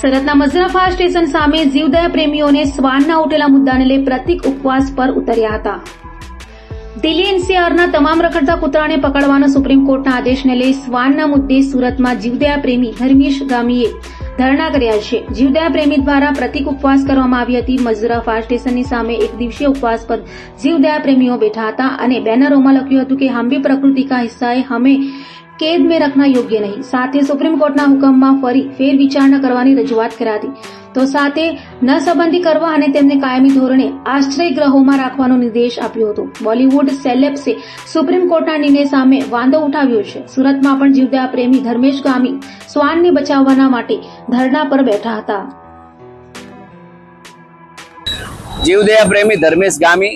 સુરતના મઝરા fire station સામે જીવદયા પ્રેમીઓને શ્વાનના ઉઠેલા મુદ્દાને લઈ પ્રતિક ઉપવાસ પર ઉતર્યા હતા. દિલ્હી એનસીઆરના તમામ રખડતા કૂતરાને પકડવાના સુપ્રીમ કોર્ટના આદેશને લઈ શ્વાનના મુદ્દે સુરતમાં જીવદયા પ્રેમી ધર્મેશ ગામીએ ધરણા કર્યા છે. જીવદયા પ્રેમી દ્વારા પ્રતિક ઉપવાસ કરવામાં આવી હતી. મઝરા ફાયર સ્ટેશનની સામે એક દિવસીય ઉપવાસ પર જીવદયા પ્રેમીઓ બેઠા હતા અને બેનરોમાં લખ્યું હતું કે હમ ભી પ્રકૃતિ કા હિસ્સા હમે કેદ મેં રખના યોગ્ય નહીં. સાથે સુપ્રીમ કોર્ટના હુકમમાં ફરી ફેર વિચારણા કરવાની રજૂઆત કરાતી તો સાથે ન સંબંધી કરવા અને તેમને કાયમી ધોરણે આશ્રય ગ્રહોમાં રાખવાનો નિર્દેશ આપ્યો હતો. બોલિવૂડ સેલેબ્સે સુપ્રીમ કોર્ટના નિર્ણય સામે વાંધો ઉઠાવ્યો છે. સુરતમાં પણ જીવદયા પ્રેમી ધર્મેશ ગામી સ્વાનને બચાવવાના માટે ધરણા પર બેઠા હતા. જીવદયા પ્રેમી ધર્મેશ ગામી,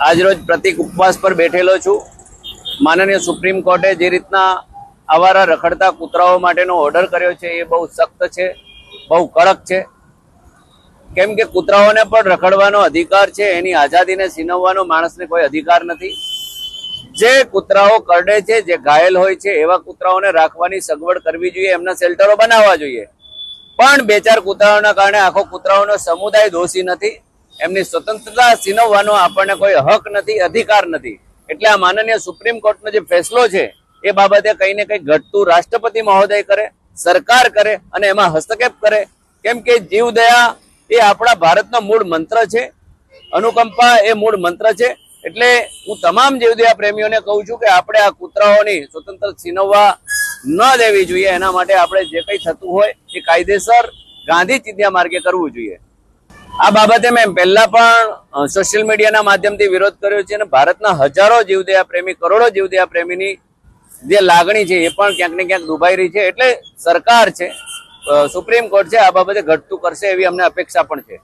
આજરોજ પ્રતિક ઉપવાસ પર બેઠેલો છું. માનનીય સુપ્રીમ કોર્ટે જે રીતના આવારા રખડતા કૂતરાઓ માટેનો ઓર્ડર કર્યો છે, એ બહુ સખ્ત છે, બહુ કડક છે. કેમ કે કૂતરાઓને પણ રખડવાનો અધિકાર છે, એની આઝાદીને છીનવવાનો માણસને કોઈ અધિકાર નથી. જે કૂતરાઓ કરડે છે, જે ઘાયલ હોય છે, એવા કૂતરાઓને રાખવાની સગવડ કરવી જોઈએ, એમના શેલ્ટરો બનાવવા જોઈએ. પણ બે ચાર કૂતરાઓના કારણે આખો કૂતરાઓનો સમુદાય દોષી નથી. એમની સ્વતંત્રતા છીનવવાનો આપણને કોઈ હક નથી, અધિકાર નથી. એટલે આ માનનીય સુપ્રીમ કોર્ટનો જે ફેસલો છે, એ બાબતે કંઈ ને કંઈ ઘટતું રાષ્ટ્રપતિ મહોદય કરે, સરકાર કરે અને એમાં હસ્તક્ષેપ કરે. કેમ કે જીવદયા એ આપણા ભારતનો મૂળ મંત્ર છે, અનુકંપા એ મૂળ મંત્ર છે. એટલે હું તમામ જીવદયા પ્રેમીઓને કહું છું કે આપણે આ કૂતરાઓની સ્વતંત્ર છીનવવા ન દેવી જોઈએ. એના માટે આપણે જે કંઈ થતું હોય એ કાયદેસર ગાંધી ચિંધ્યા માર્ગે કરવું જોઈએ. આ બાબતે મેં પહેલા પણ સોશિયલ મીડિયાના માધ્યમથી વિરોધ કર્યો છે અને ભારતના હજારો જીવદયા પ્રેમી, કરોડો જીવદયા પ્રેમીની જે લાગણી છે એ પણ ક્યાંક ને ક્યાંક દુભાઈ રહી છે. એટલે સરકાર છે સુપ્રીમ કોર્ટ છે, આ બાબતે ઘટતું કરશે એવી અમને અપેક્ષા પણ છે.